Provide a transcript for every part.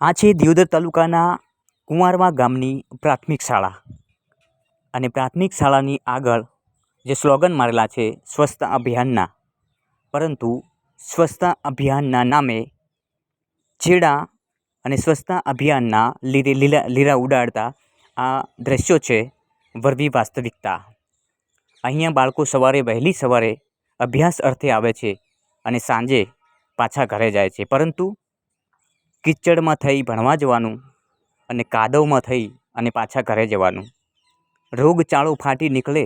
આ છે દિયોદર તાલુકાના કુંવારવા ગામની પ્રાથમિક શાળા. અને પ્રાથમિક શાળાની આગળ જે સ્લોગન મારેલા છે, સ્વચ્છતા અભિયાનના. પરંતુ સ્વચ્છતા અભિયાનના નામે છેડા અને સ્વચ્છતા અભિયાનના લીરે લીલા, લીરા ઉડાડતા આ દ્રશ્યો છે વરવી વાસ્તવિકતા. અહીંયા બાળકો સવારે વહેલી સવારે અભ્યાસ અર્થે આવે છે અને સાંજે પાછા ઘરે જાય છે. પરંતુ કિચડમાં થઈ ભણવા જવાનું અને કાદવમાં થઈ અને પાછા ઘરે જવાનું. રોગચાળો ફાટી નીકળે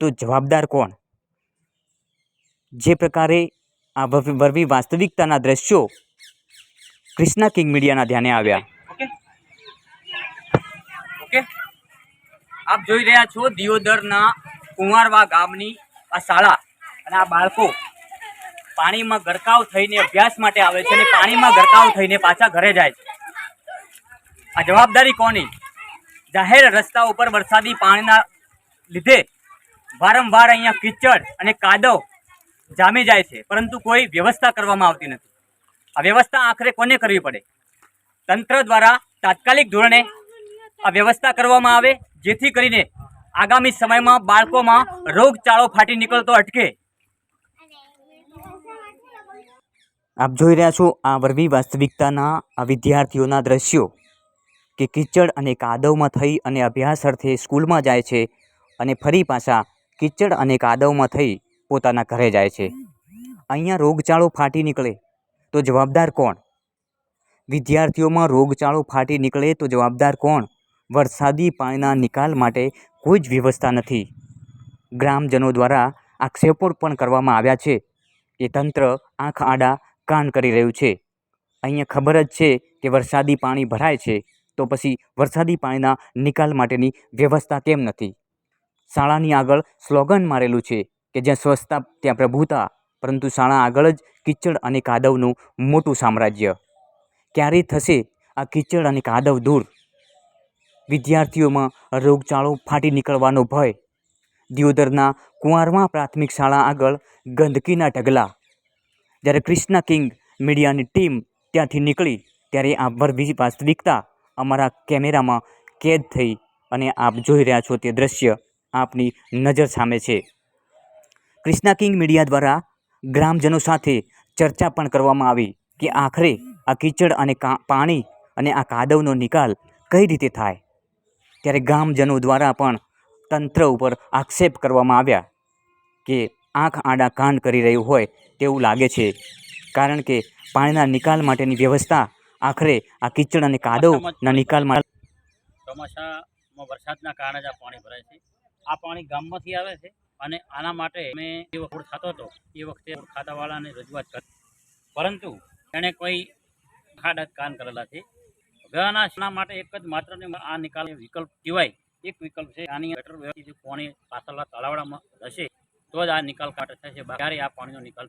તો જવાબદાર કોણ? જે પ્રકારે આ ભરવી વાસ્તવિકતાના દ્રશ્યો ક્રિષ્ના કિંગ મીડિયાના ધ્યાને આવ્યા. ઓકે. ઓકે. આપ જોઈ રહ્યા છો દિયોદરના કુંવારવા ગામની આ શાળા અને આ બાળકો પાણીમાં ગરકાવ થઈને અભ્યાસ માટે આવે છે અને પાણીમાં ગરકાવ થઈને પાછા ઘરે જાય છે. આ જવાબદારી કોની? જાહેર રસ્તા ઉપર વરસાદી પાણીના લીધે વારંવાર અહીંયા કીચડ અને કાદવ જામી જાય છે, પરંતુ કોઈ વ્યવસ્થા કરવામાં આવતી નથી. આ વ્યવસ્થા આખરે કોને કરવી પડે? તંત્ર દ્વારા તાત્કાલિક ધોરણે આ વ્યવસ્થા કરવામાં આવે, જેથી કરીને આગામી સમયમાં બાળકોમાં રોગચાળો ફાટી નીકળતો અટકે. આપ જોઈ રહ્યા છો આ વરવી વાસ્તવિકતાના આ વિદ્યાર્થીઓના દ્રશ્યો કે કિચડ અને કાદવમાં થઈ અને અભ્યાસ અર્થે સ્કૂલમાં જાય છે અને ફરી પાછા કિચડ અને કાદવમાં થઈ પોતાના ઘરે જાય છે. અહીંયા રોગચાળો ફાટી નીકળે તો જવાબદાર કોણ? વિદ્યાર્થીઓમાં રોગચાળો ફાટી નીકળે તો જવાબદાર કોણ? વરસાદી પાણીના નિકાલ માટે કોઈ જ વ્યવસ્થા નથી. ગ્રામજનો દ્વારા આક્ષેપો પણ કરવામાં આવ્યા છે. કે તંત્ર આંખ આડા કાન કરી રહ્યું છે. અહીંયા ખબર જ છે કે વરસાદી પાણી ભરાય છે, તો પછી વરસાદી પાણીના નિકાલ માટેની વ્યવસ્થા કેમ નથી? શાળાની આગળ સ્લોગન મારેલું છે કે જ્યાં સ્વચ્છતા ત્યાં પ્રભુતા, પરંતુ શાળા આગળ જ કિચડ અને કાદવનું મોટું સામ્રાજ્ય. ક્યારે થશે આ કિચડ અને કાદવ દૂર? વિદ્યાર્થીઓમાં રોગચાળો ફાટી નીકળવાનો ભય. દિયોદરના કુંવારવા પ્રાથમિક શાળા આગળ ગંદકીના ઢગલા. જ્યારે ક્રિષ્ના કિંગ મીડિયાની ટીમ ત્યાંથી નીકળી, ત્યારે આ વરવી વાસ્તવિકતા અમારા કેમેરામાં કેદ થઈ અને આપ જોઈ રહ્યા છો તે દ્રશ્ય આપની નજર સામે છે. ક્રિષ્ના કિંગ મીડિયા દ્વારા ગ્રામજનો સાથે ચર્ચા પણ કરવામાં આવી કે આખરે આ કીચડ અને પાણી અને આ કાદવનો નિકાલ કઈ રીતે થાય? ત્યારે ગામજનો દ્વારા પણ તંત્ર ઉપર આક્ષેપ કરવામાં આવ્યા કે આંખ આડા કાન કરી રહ્યું હોય તેવું લાગે છે. કારણ કે પાણીના નિકાલ માટેની વ્યવસ્થા આખરે આ કીચડ અને કાદવના નિકાલ માટે ચોમાસામાં વરસાદના કારણે જ આ પાણી ભરાય છે. આ પાણી ગામમાંથી આવે છે અને આના માટે મેં જે વખત થતો હતો એ વખતે ખાતાવાળાને રજૂઆત કરી. પરંતુ તેણે કોઈ ખાડા કાન કરેલા છે. ઘણા માટે એક જ માત્ર આ નિકાલ વિકલ્પ સિવાય એક વિકલ્પ છે. આની ગટર વ્યવસ્થિત પાણી પાછળના તળાવડામાં હશે તો જ આ નિકાલ કાઢ થશે ત્યારે આ પાણીનો નિકાલ